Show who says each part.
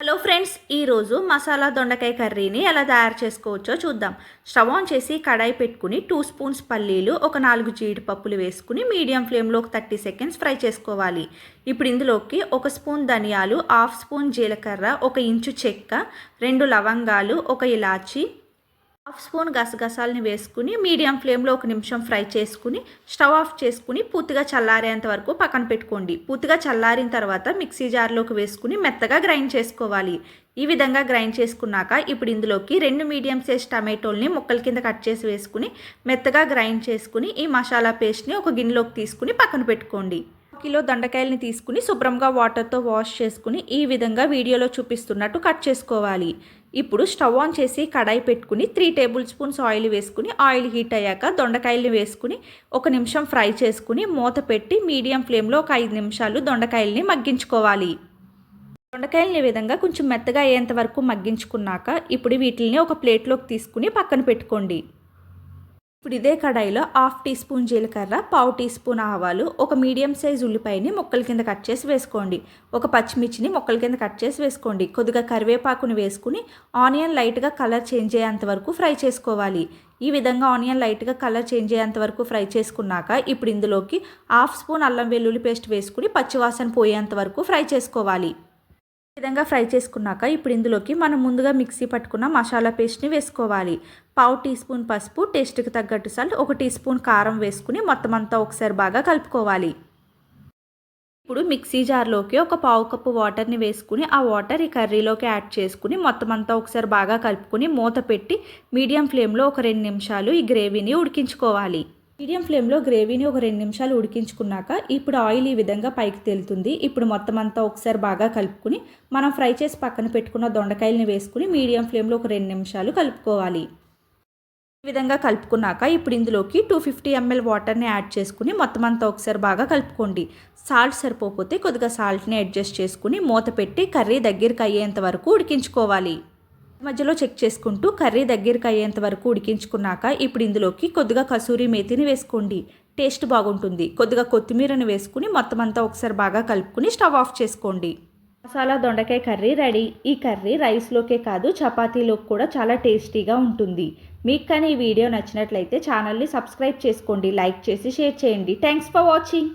Speaker 1: Hello friends ఈరోజు మసాలా దొండకాయ కర్రీని ఎలా తయారు చేసుకోవచ్చో చూద్దాం. స్టవ్ ఆన్ చేసి కడాయి పెట్టుకుని టూ స్పూన్స్ పల్లీలు ఒక నాలుగు జీడిపప్పులు వేసుకుని మీడియం ఫ్లేమ్లో ఒక థర్టీ సెకండ్స్ ఫ్రై చేసుకోవాలి. ఇప్పుడు ఇందులోకి ఒక స్పూన్ ధనియాలు హాఫ్ స్పూన్ జీలకర్ర ఒక ఇంచు చెక్క రెండు లవంగాలు ఒక ఇలాచి హాఫ్ స్పూన్ గసగసాలని వేసుకుని మీడియం ఫ్లేమ్లో ఒక నిమిషం ఫ్రై చేసుకుని స్టవ్ ఆఫ్ చేసుకుని పూర్తిగా చల్లారేంత వరకు పక్కన పెట్టుకోండి. పూర్తిగా చల్లారిన తర్వాత మిక్సీ జార్లోకి వేసుకుని మెత్తగా గ్రైండ్ చేసుకోవాలి. ఈ విధంగా గ్రైండ్ చేసుకున్నాక ఇప్పుడు ఇందులోకి రెండు మీడియం సైజ్ టమాటోల్ని ముక్కల కింద కట్ చేసి వేసుకుని మెత్తగా గ్రైండ్ చేసుకుని ఈ మసాలా పేస్ట్ని ఒక గిన్నెలోకి తీసుకుని పక్కన పెట్టుకోండి. కిలో దండకాయల్ని తీసుకుని శుభ్రంగా వాటర్తో వాష్ చేసుకుని ఈ విధంగా వీడియోలో చూపిస్తున్నట్టు కట్ చేసుకోవాలి. ఇప్పుడు స్టవ్ ఆన్ చేసి కడాయి పెట్టుకుని త్రీ టేబుల్ స్పూన్స్ ఆయిల్ వేసుకుని ఆయిల్ హీట్ అయ్యాక దొండకాయల్ని వేసుకుని ఒక నిమిషం ఫ్రై చేసుకుని మూత పెట్టి మీడియం ఫ్లేమ్లో ఒక ఐదు నిమిషాలు దొండకాయల్ని మగ్గించుకోవాలి. దొండకాయలని విధంగా కొంచెం మెత్తగా అయ్యేంత వరకు మగ్గించుకున్నాక ఇప్పుడు వీటిని ఒక ప్లేట్లోకి తీసుకుని పక్కన పెట్టుకోండి. ఇప్పుడు ఇదే కడాయిలో హాఫ్ టీ స్పూన్ జీలకర్ర పావు టీ స్పూన్ ఆవాలు ఒక మీడియం సైజ్ ఉల్లిపాయని ముక్కల కింద కట్ చేసి వేసుకోండి. ఒక పచ్చిమిర్చిని ముక్కల కింద కట్ చేసి వేసుకోండి. కొద్దిగా కరివేపాకుని వేసుకుని ఆనియన్ లైట్గా కలర్ చేంజ్ అయ్యేంత వరకు ఫ్రై చేసుకోవాలి. ఈ విధంగా ఆనియన్ లైట్గా కలర్ చేంజ్ అయ్యేంత వరకు ఫ్రై చేసుకున్నాక ఇప్పుడు ఇందులోకి హాఫ్ స్పూన్ అల్లం వెల్లుల్లి పేస్ట్ వేసుకుని పచ్చివాసన పోయేంత వరకు ఫ్రై చేసుకోవాలి. విధంగా ఫ్రై చేసుకున్నాక ఇప్పుడు ఇందులోకి మనం ముందుగా మిక్సీ పట్టుకున్న మసాలా పేస్ట్ని వేసుకోవాలి. పావు టీ స్పూన్ పసుపు టేస్ట్కి తగ్గట్టు సాల్ట్ ఒక టీ స్పూన్ కారం వేసుకుని మొత్తం అంతా ఒకసారి బాగా కలుపుకోవాలి. ఇప్పుడు మిక్సీ జార్లోకి ఒక పావు కప్పు వాటర్ని వేసుకుని ఆ వాటర్ ఈ కర్రీలోకి యాడ్ చేసుకుని మొత్తం అంతా ఒకసారి బాగా కలుపుకొని మూత పెట్టి మీడియం ఫ్లేమ్లో ఒక రెండు నిమిషాలు ఈ గ్రేవీని ఉడికించుకోవాలి. మీడియం ఫ్లేమ్లో గ్రేవీని ఒక రెండు నిమిషాలు ఉడికించుకున్నాక ఇప్పుడు ఆయిల్ ఈ విధంగా పైకి తేలుతుంది. ఇప్పుడు మొత్తం అంతా ఒకసారి బాగా కలుపుకుని మనం ఫ్రై చేసి పక్కన పెట్టుకున్న దొండకాయలని వేసుకుని మీడియం ఫ్లేమ్లో ఒక రెండు నిమిషాలు కలుపుకోవాలి. ఈ విధంగా కలుపుకున్నాక ఇప్పుడు ఇందులోకి టూ ఫిఫ్టీ ఎంఎల్ వాటర్ని యాడ్ చేసుకుని మొత్తం అంతా ఒకసారి బాగా కలుపుకోండి. సాల్ట్ సరిపోతే కొద్దిగా సాల్ట్ని అడ్జస్ట్ చేసుకుని మూత పెట్టి కర్రీ దగ్గరికి అయ్యేంత వరకు ఉడికించుకోవాలి. మధ్యలో చెక్ చేసుకుంటూ కర్రీ దగ్గరికి అయ్యేంత వరకు ఉడికించుకున్నాక ఇప్పుడు ఇందులోకి కొద్దిగా కసూరి మేతిని వేసుకోండి. టేస్ట్ బాగుంటుంది. కొద్దిగా కొత్తిమీరని వేసుకుని మొత్తం అంతా ఒకసారి బాగా కలుపుకుని స్టవ్ ఆఫ్ చేసుకోండి. మసాలా దొండకాయ కర్రీ రెడీ. ఈ కర్రీ రైస్లోకే కాదు చపాతీలోకి కూడా చాలా టేస్టీగా ఉంటుంది. మీకు కానీ ఈ వీడియో నచ్చినట్లయితే ఛానల్ని సబ్స్క్రైబ్ చేసుకోండి లైక్ చేసి షేర్ చేయండి. Thanks for watching.